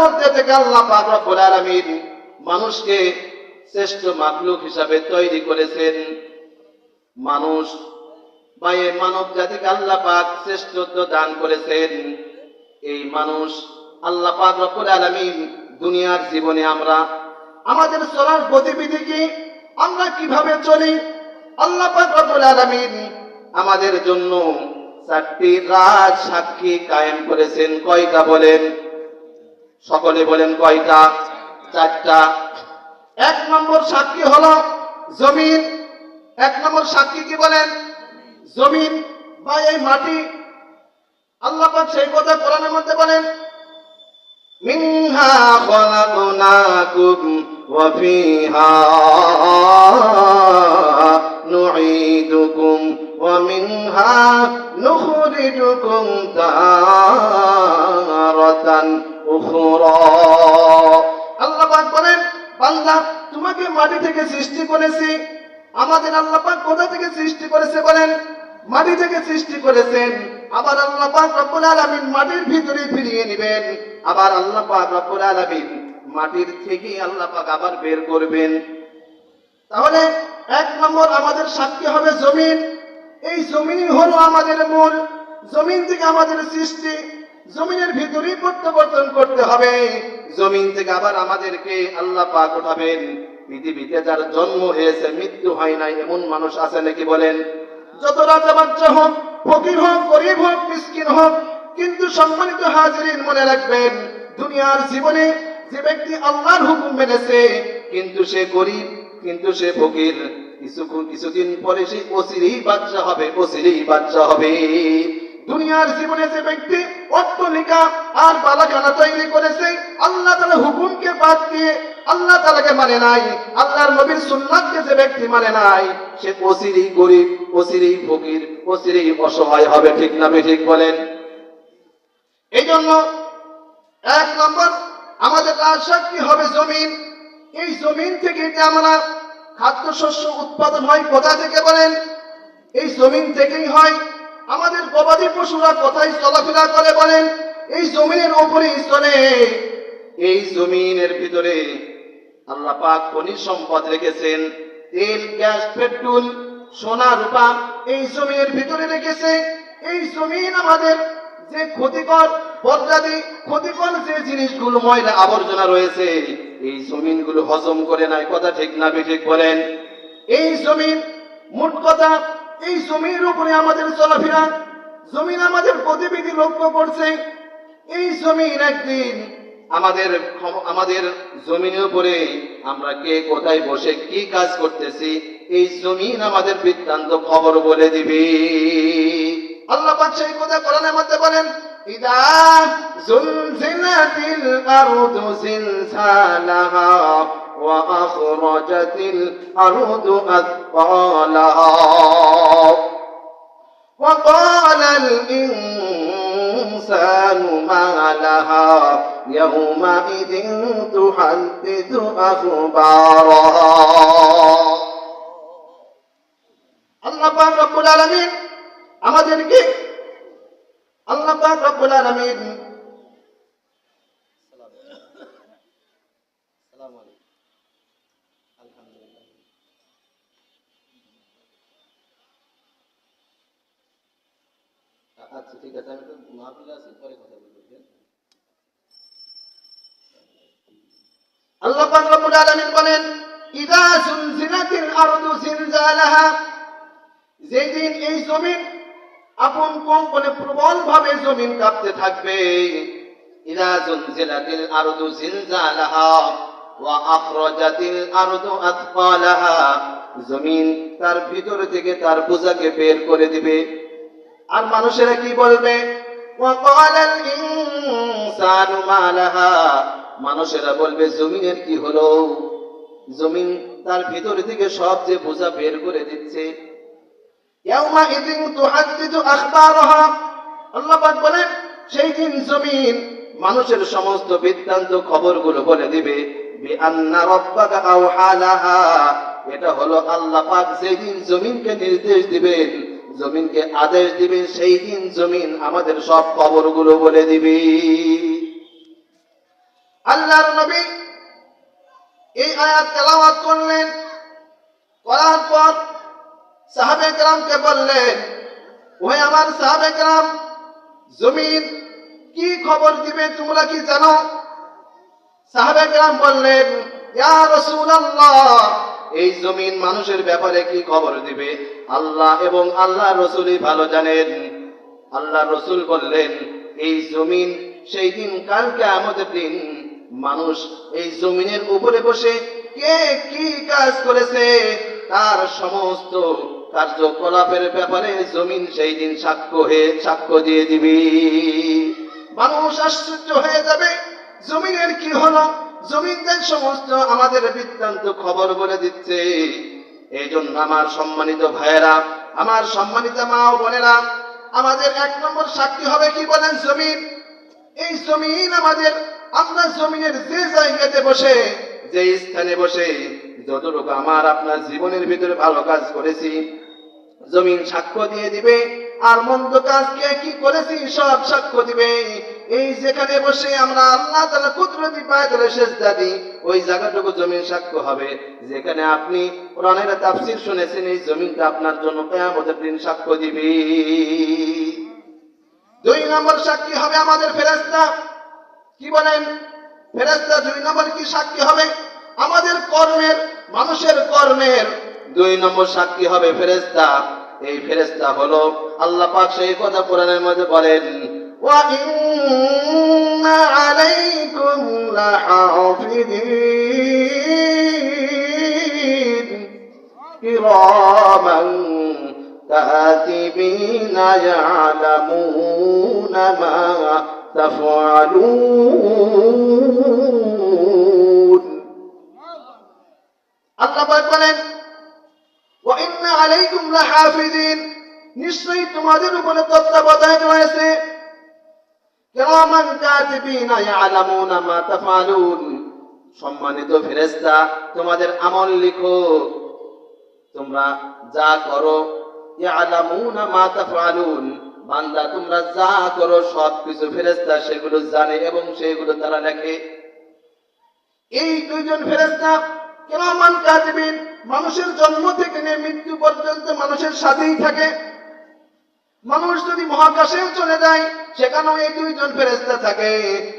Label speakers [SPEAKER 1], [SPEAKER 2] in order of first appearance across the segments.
[SPEAKER 1] মধ্যে থেকে আল্লাহ পাক রব্বুল আলামিন মানুষকে শ্রেষ্ঠ মাখলুক হিসাবে তৈরি করেছেন। মানুষ বা এই মানব জাতিকে আল্লাহ পাক শ্রেষ্ঠত্ব দান করেছেন। এই মানুষ আল্লাহ পাক রব্বুল আলামিন দুনিয়ার জীবনে আমরা, আমাদের চলার গতিবিধি কি, আমরা কীভাবে চলি, আল্লাহ পাক রব্বুল আলামিন আমাদের জন্য চারটি রাজ সাক্ষী কায়েম করেছেন। কয়টা বলেন? সকলে বলেন কয়টা? চারটা। এক নম্বর সাক্ষী হলো জমিন। এক নম্বর সাক্ষী কি বলেন? জমিন বা এই মাটি। আল্লাহ সেই কথা কোরআনের মধ্যে বলেন, মিনহা আল্লাহ পাক বলেন, বান্দা, তোমাকে মাটি থেকে সৃষ্টি করেছি। আমাদের আল্লাহ পাক কোথা থেকে সৃষ্টি করেছে বলেন? মাটি থেকে সৃষ্টি করেছেন। আবার আল্লাহ পাক রব্বুল আলামিন মাটির ভিতরে ফিরিয়ে নেবেন। আবার আল্লাহ পাক রব্বুল মাটির থেকে আল্লাহ পাক আবার বের করবেন। তাহলে এক নম্বর আমাদের সাক্ষী হবে জমিন। এই জমিনই হলো আমাদের মূল। জমিন থেকে আমাদের সৃষ্টি। জমিনের ভিতরেই প্রত্যাবর্তন করতে হবে। জমিন থেকে আবার আমাদেরকে আল্লাহ পাক উঠাবেন। পৃথিবীতে যার জন্ম হয়েছে, মৃত্যু হয় নাই, এমন মানুষ আছে নাকি বলেন? যত রাজা বাচ্চা হোক, ফকির হোক, গরিব হোক, মিসকিন হোক, কিন্তু সম্মানিত হাজিরিন মনে রাখবেন, দুনিয়ার জীবনে যে ব্যক্তি আল্লাহর হুকুম মেনেছে, কিন্তু সে গরিব, কিন্তু সে ফকির কিছুক্ষণ কিছুদিন পরে সে অচিরেই বাচ্চা হবে অচিরেই বাচ্চা হবে। দুনিয়ার জীবনে যে ব্যক্তি অট্টলিকা আর বালাখানা তৈরি করেছে, আল্লাহ তালা হুকুমকে বাদ দিয়ে আল্লাহ তালাকে মানে নাই। আল্লাহর নবীর সুন্নাতকে যে ব্যক্তি মানে নাই, সে অচিরেই গরিব অচিরেই ফকির অচিরেই অসহায় হবে, ঠিক না ঠিক বলেন? এই জন্য এক নম্বর, আমাদের রাজশাক কি হবে জমিন? এই জমিন থেকে আমরা খাদ্যশস্য উৎপাদন হয় কোথা থেকে বলেন? এই জমিন থেকেই হয় আমাদের গবাদি পশুরা কোথায় চলাফেরা করে বলেন এই জমিনের উপরেই চলে এই জমিনের ভিতরে আল্লাহ পাক খনিজ সম্পদ রেখেছেন, তেল, গ্যাস, পেট্রোল, সোনা, রূপা এই জমিনের ভিতরে রেখেছে। এই জমিন আমাদের যে ক্ষতিকর বর্জাদি ক্ষতিকর যে জিনিসগুলো ময়লা আবর্জনা রয়েছে, এই জমিনগুলো হজম করে নাই, কথা ঠিক না ঠিক বলেন। এই জমিন মোট কথা এই জমির উপরে আমাদের চলাফেরা জমিন আমাদের গতিবিধি লক্ষ্য করছে। এই জমিন একদিন আমাদের আমাদের জমিনের উপরে আমরা কে কোথায় বসে কি কাজ করতেছি, এই জমিন আমাদের বৃত্তান্ত খবর বলে দিবে। আল্লাহ সেই কথা কোরআনের মধ্যে বলেন, ইদা জুলজিলাতিল আরদু জিলজালাহা ওয়া আখরাজাতিল আরদু আথqalaha وقال الإنسان ما لها يومئذ تحدث أخبارها আল্লাহ পাক রব্বুল আলামিন আমাদেরকে আল্লাহ পাক রব্বুল আলামিন আচ্ছা ঠিক আছে, আমি মাহফিলে আছি, পরে কথা বলব আল্লাহ পাক রব্বুল আলামিন বলেন, ইদা আরদু জিলজালাহা যেদিন এই জমিন আপন কম্পনে প্রবল ভাবে জমিন কাঁপতে থাকবে, ইদা আরদু জিলজালাহা ওয়া আখরাজাতিল আরদু আথqalaha জমিন তার ভিতর থেকে তার বোঝাকে বের করে দিবে। আর মানুষেরা কি বলবে? মানুষেরা বলবে, জমিনের কি হলো? জমিন তার ভিতর থেকে সব যে বোঝা বের করে দিচ্ছে। বলেন, সেই দিন জমিন মানুষের সমস্ত বৃত্তান্ত খবরগুলো বলে দিবে এটা হলো আল্লাহ পাক যেদিন জমিনকে নির্দেশ দিবেন জমিনকে আদেশ দিবেন সেই দিন জমিন আমাদের সব খবরগুলো বলে দিবে। আল্লাহর নবী এই আয়াত তেলাওয়াত করলেন। করার পর সাহাবে গ্রামকে বললেন, ওহে আমার সাহাবে গ্রাম জমিন কি খবর দিবে তোমরা কি জানো? সাহাবে গ্রাম বললেন, ইয়া রাসূলুল্লাহ এই জমিন মানুষের ব্যাপারে কি খবর দিবে? আল্লাহ এবং আল্লাহ রসুলই ভালো জানেন। আল্লাহ রসুল বললেন, এই জমিন সেই দিন কালকে আমাদের দিন মানুষ এই জমিনের উপরে বসে কে কি কাজ করেছে, তার সমস্ত কার্যকলাপের ব্যাপারে জমিন সেই দিন সাক্ষ্য হয়ে সাক্ষ্য দিয়ে দিবি। মানুষ আশ্চর্য হয়ে যাবে, জমিনের কি হলো? জমিনদের সমস্ত আমাদের বৃত্তান্ত খবর বলে দিচ্ছে। এই জন্য আমার সম্মানিত ভাইয়েরা, আমার সম্মানিত মা ও বোনেরা, আমাদের এক নম্বর সাক্ষী হবে কি বলেন জমিন? এই জমিন আমাদের আমরা জমিনের যে জায়গাতে বসে, যে স্থানে বসে, যতটুকু আমার আপনার জীবনের ভিতরে ভালো কাজ করেছি, জমিন সাক্ষ্য দিয়ে দিবে, আর মন্দ কাজকে কি করেছি সব সাক্ষ্য দিবে। এই যেখানে বসে আমরা আল্লাহ তালা কুদরতি পায় তাহলে শেষ দাদি ওই জায়গাটুকু জমিন সাক্ষ্য হবে। যেখানে আপনি কোরআনের তাফসির শুনেছেন, এই জমিনটা আপনার জন্য কেয়ামতের দিন সাক্ষ্য দিবে। দুই নম্বর সাক্ষী হবে আমাদের ফেরেস্তা কি বলেন? ফেরেস্তা দুই নম্বর কি সাক্ষী হবে? আমাদের কর্মের, মানুষের কর্মের। দুই নম্বর সাক্ষী হবে ফেরেস্তা এই ফেরেস্তা হলো আল্লাহ পাক সেই কথা কোরআনের মধ্যে বলেন, ওয়া ইন্না আলাইকুম লাহাফিদিন কিরামান كاتبين يعلمون ما تفعلون আল্লাহ পাক বলেন ওয়া ইন্না আলাইকুম লাহাফিজিন নিশ্চয়ই তোমাদের উপরে তত্ত্বাবধায়ক রয়েছে কিরামান কাতিবিনা ইয়ালামুনা সম্মানিত ফেরেশতা, তোমাদের আমল লিখো। তোমরা যা করো, ইয়ালামুনা বান্দা, তোমরা যা করো সব কিছু ফেরেশতা সেগুলো জানে এবং সেগুলো তারা লেখে। এই দুইজন ফেরেশতা কেরামান কাতিবিন, মানুষের জন্ম থেকে নিয়ে মৃত্যু পর্যন্ত মানুষের সাথেই থাকে। মানুষ যদি মহাকাশেও চলে যায়, সেখানেও এই দুইজন ফেরেস্তা থাকে।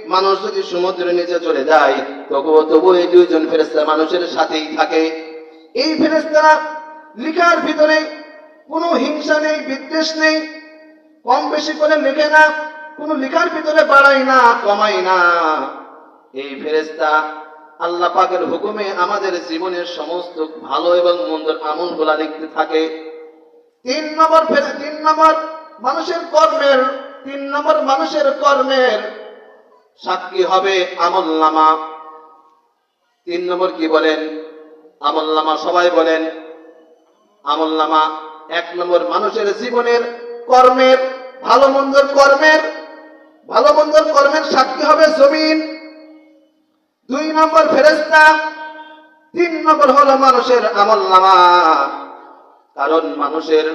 [SPEAKER 1] মানুষ যদি সমুদ্রের নিচে চলে যায়, তবুও তবু এই দুইজন ফেরেস্তা মানুষের সাথেই থাকে। এই ফেরেস্তারা লিখার ভিতরে কোনো হিংসা নেই, বিদ্বেষ নেই, কম বেশি করে লেখে না, কোনো লিখার ভিতরে বাড়ায় না কমাই না। এই ফেরেস্তা আল্লাহ পাকের হুকুমে আমাদের জীবনের সমস্ত ভালো এবং মন্দর আমলগুলা লিখতে থাকে। তিন নম্বর তিন নম্বর মানুষের কর্মের, তিন নম্বর মানুষের কর্মের সাক্ষী হবে আমল নামা। তিন নম্বর কি বলেন? আমল নামা সবাই বলেন। আমল নামা এক নম্বর মানুষের জীবনের কর্মের, ভালো মন্দর কর্মের, ভালো মন্দর কর্মের সাক্ষী হবে জমিন। দুই নম্বর ফেরেস্তা তিন নম্বর হলো মানুষের আমল নামা। কারণ মানুষের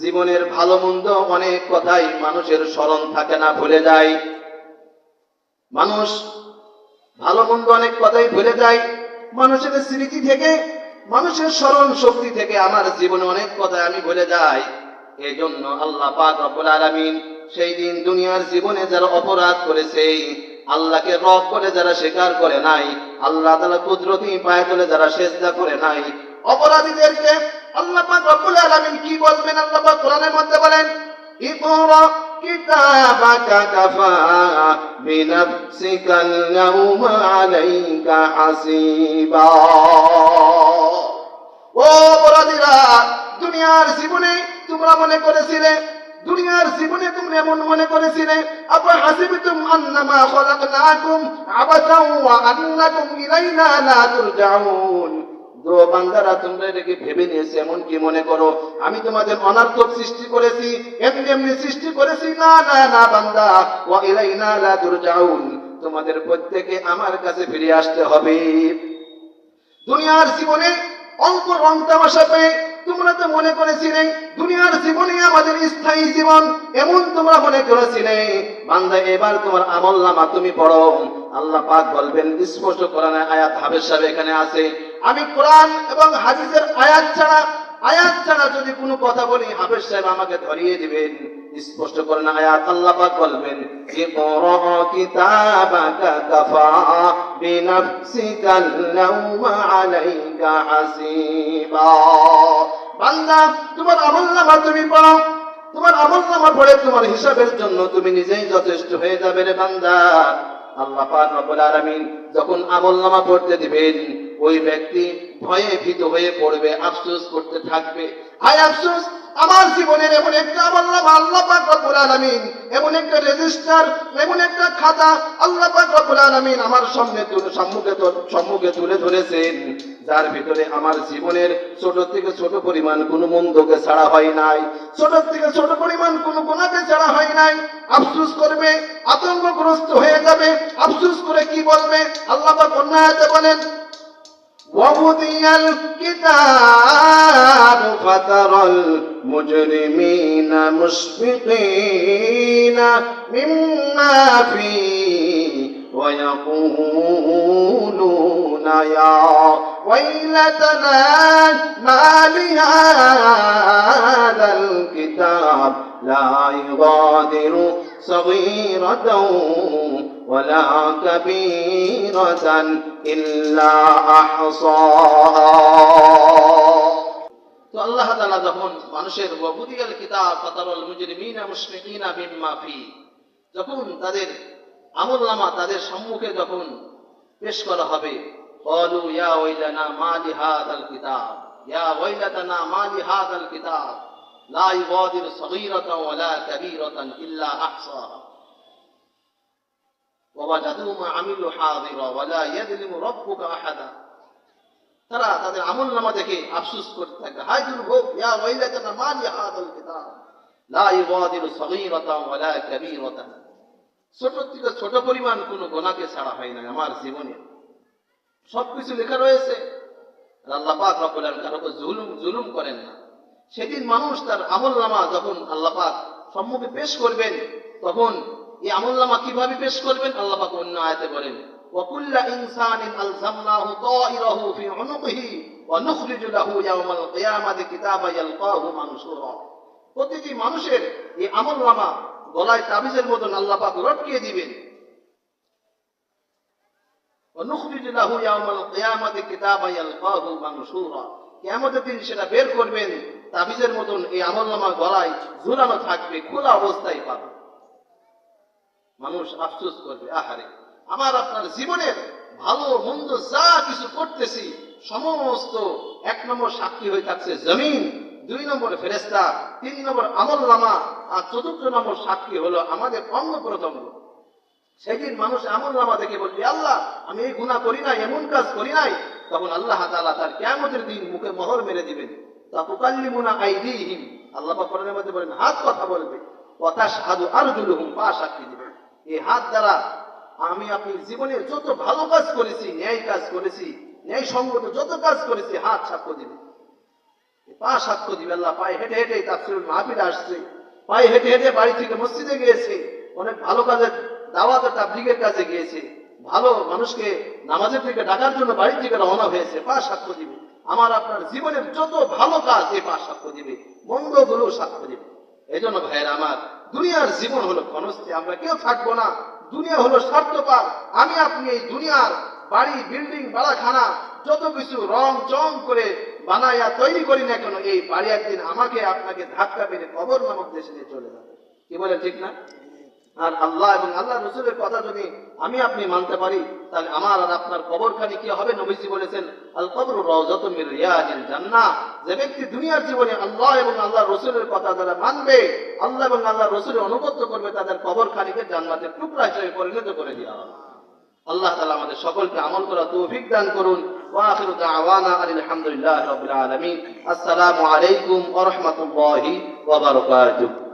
[SPEAKER 1] জীবনের ভালো মন্দ অনেক কথাই মানুষের স্মরণ থাকে না, ভুলে যায়। মানুষ ভালো মন্দ অনেক কথাই ভুলে যায়। মানুষের স্মৃতি থেকে, মানুষের স্মরণ শক্তি থেকে আমার জীবনে অনেক কথা আমি ভুলে যাই। এই জন্য আল্লাহ পাক রব্বুল আলামিন সেই দিন দুনিয়ার জীবনে যারা অপরাধ করেছে, আল্লাহকে রব করে যারা স্বীকার করে নাই, আল্লাহ তালা কুদরতি পায়ে তুলে যারা সেজদা করে নাই, অপরাধীদেরকে আল্লাহ পাক রব্বুল আলামিন কি বলবেন? আল্লাহ পাক কোরআনের মধ্যে বলেন, ইকরা কিতাবাকা কাফা বিনাফসিকা আল-ইয়াওমা আলাইকা হাসিবা। ও অপরাধীরা দুনিয়ার জীবনে তোমরা মনে করেছিলে, দুনিয়ার জীবনে তোমরা এমন মনে করেছিলে আবার হাসিবিতুম আন্নামা খলাকনাকুম আবাসাও ওয়া আন্নাকুম ইলাইনা লা তুরজাউন? বান্দারা, তোমরা এটাকে ভেবে নিয়েছে, এমন কি মনে করো? আমি তোমাদের অনার্থক সৃষ্টি করেছি, এমনি এমনি সৃষ্টি করেছি। না না না, বান্দা, ওয়া ইলাইনা লা তুরজাউন। তোমাদের প্রত্যেকে আমার কাছে ফিরে আসতে হবে। দুনিয়ার জীবনে অল্প রং তামাশা পেয়ে তোমরা তো মনে করেছিলে, দুনিয়ার জীবনে আমাদের স্থায়ী জীবন এমন তোমরা মনে করেছিলে। বান্দা, এবার তোমার আমল নামা তুমি পড়ো। আল্লাহ পাক বলবেন, স্পষ্ট কোরআনে আয়াত হাবের সাহেব এখানে আছে আমি কোরআন এবং হাদিসের আয়াত ছাড়া আয়াত ছাড়া যদি কোনো কথা বলি, হাফেজ সাহেব আমাকে ধরিয়ে দিবেন। স্পষ্ট করেন, আয়াত আল্লাহ পাক বলবেন ইকরা কিতাবাকা কাফা বিনাফসিকা আল-ইয়াওমা আলাইকা হাসিবা। বান্দা, তোমার আমলনামা তুমি পড়ো, তোমার আমলনামা পড়ে তোমার হিসাবের জন্য তুমি নিজেই যথেষ্ট হয়ে যাবে রে বান্দা। আল্লাহ পাক রব্বুল আলামিন যখন আমলনামা পড়তে দিবেন ওই ব্যক্তি ভয়ে ভীত হয়ে পড়বে, আফসোস করতে থাকবে। হায় আফসোস, আমার জীবনের এমন একটা আল্লাহ আল্লাহ পাক রব্বুল আলামিন, এমন একটা রেজিস্টার, এমন একটা খাতা আল্লাহ পাক রব্বুল আলামিন আমার সামনে তুলে, সম্মুখে সম্মুখে তুলে ধরেছেন, যার ভিতরে আমার জীবনের ছোট থেকে ছোট পরিমাণ কোনো মন্দকে ছাড়া হয় নাই, ছোট থেকে ছোট পরিমাণ কোনো গুণাকে ছাড়া হয় নাই। আফসোস করবে, আতঙ্কগ্রস্ত হয়ে যাবে, আফসোস করে কি বলবে? আল্লাহ পাক অন্য আয়াতে বলেন ووضي الكتاب فترى المجرمين مشفقين مما فيه ويقولون يا ويلتنا ما لهذا الكتاب لا يغادر صغيرة ولا كبيرة إلا أحصاها তো আল্লাহ তাআলা যখন মানুষের ওয়াবুদিয়াল কিতাব ফাতারুল মুজরিমিনা মুশফিকিনা বিম্মা ফি যখন তাদের আমলনামা তাদের সম্মুখে যখন পেশ করা হবে قالوا يا ويلنا ما لهذا الكتاب يا ويلتنا ما لهذا الكتاب لا يغادر صغيرة ولا كبيرة إلا أحصاها তারা তাদের আমল নামা দেখে আফসোস করতে থাকবে। হায় দুর্ভোগ ইয়া ওয়াইলাতানা মা লি হাদাল কিতাব। লা ইগাদিরু সগীরাতান ওয়ালা কাবীরাতান। ছোট থেকে ছোট পরিমাণ কোনো গোনাকে ছাড়া হয় না আমার জীবনে। সবকিছু লেখা রয়েছে। আল্লাহ পাক রব্বুল আলামিন কারও জুলুম জুলুম করেন না। সেদিন মানুষ তার আমল নামা যখন আল্লাহ পাক সম্মুখে পেশ করবেন, তখন এই আমল নামা কিভাবে পেশ করবেন আল্লাহ পাক অন্য আয়াতে বলেন وكل إنسان ألزمناه طائره في عنقه ونخرج له يوم القيامة كتابا يلقاه منشورا প্রতিটি মানুষের এই আমল নামা গলায় তাবিজের মতন আল্লাহ পাক রটকিয়ে দিবেন ونخرج له يوم القيامة كتابا يلقاه منشورا কিয়ামতের দিন সেটা বের করবেন তাবিজের মতন এই আমলনামা গলায় ঝুলানো থাকবে খোলা অবস্থায় পাবে মানুষ আফসোস করবে, আহারে। আমার আপনার জীবনের ভালো, মন্দ যা কিছু করতেছি, সমস্ত এক নম্বর সাক্ষী হয়ে থাকছে জমিন, দুই নম্বর ফেরেস্তা তিন নম্বর আমলনামা আর চতুর্থ নম্বর সাক্ষী হলো আমাদের অঙ্গ প্রথম সেদিন মানুষ আমল নামা দেখে বলবে, আল্লাহ, আমি এই গুণা করি নাই, এমন কাজ করি নাই। তখন আল্লাহ তালা তার কিয়ামতের দিন মুখে মোহর মেরে দিবেন। তা তাকুকাল্লিমুনা আইদিহিম। আল্লাহ পাক কোরআনের মধ্যে বলেন, হাত কথা বলবে। কথা সাধু আরজুলুহুম পা সাক্ষী দিবে। এই হাত দ্বারা আমি আপনি জীবনের যত ভালো কাজ করেছি, ন্যায় কাজ করেছি, ন্যায় সঙ্গত যত কাজ করেছি, হাত সাক্ষ্য দিবে। পা সাক্ষ্য দিবে, আল্লাহ পায়ে হেঁটে হেঁটে তাফসিরুল মাহফিল আসছে। পায়ে হেঁটে হেঁটে বাড়ি থেকে মসজিদে গিয়েছে। অনেক ভালো কাজে দাওয়াত তাবলিগের কাছে গিয়েছে। ভালো মানুষকে নামাজের থেকে ডাকার জন্য বাড়ি থেকে রওনা হয়েছে। পা সাক্ষ্য দিবে। আমার আপনার জীবনের যত ভালো কাজ, এই পা সাক্ষ্য দিবে। মন্দগুলো সাক্ষ্য দিবে। এই জন্য ভাইয়ের আমার দুনিয়ার জীবন হলো ক্ষণস্থি আমরা কেউ থাকব না। দুনিয়া হলো স্বার্থপাত আমি আপনি এই দুনিয়ার বাড়ি, বিল্ডিং, বাড়াখানা, যত কিছু রং, চং করে বানাইয়া তৈরি করি না কেন, এই বাড়ি একদিন আমাকে আপনাকে ধাক্কা মেরে কবর নামক দেশে নিয়ে চলে যাবে। কি বলে ঠিক না? আর আল্লাহ এবং আল্লাহ রসুলের কথা যদি আমি আপনি মানতে পারি, তাহলে আমার আর আপনার কবরখানি কি হবে? নবীজি বলেছেন আল কবর রওজাতুমির রিয়াজিল জান্নাহ। যে ব্যক্তি দুনিয়ার জীবনে আল্লাহ এবং আল্লাহ রসুলের কথা যারা মানবে, আল্লাহ এবং আল্লাহ রসুলের অনুগত করবে, তাদের কবরখানিকে জান্নাতের টুকরা হিসেবে পরিণত করে দেওয়া হবে। আল্লাহ তাআলা আমাদের সকলকে আমল করা তৌফিক দান করুন। ওয়া আখিরু দাওয়ানা আলহামদুলিল্লাহি রাব্বিল আলামিন। আসসালামু আলাইকুম ওয়া রাহমাতুল্লাহি ওয়া বারাকাতুহু।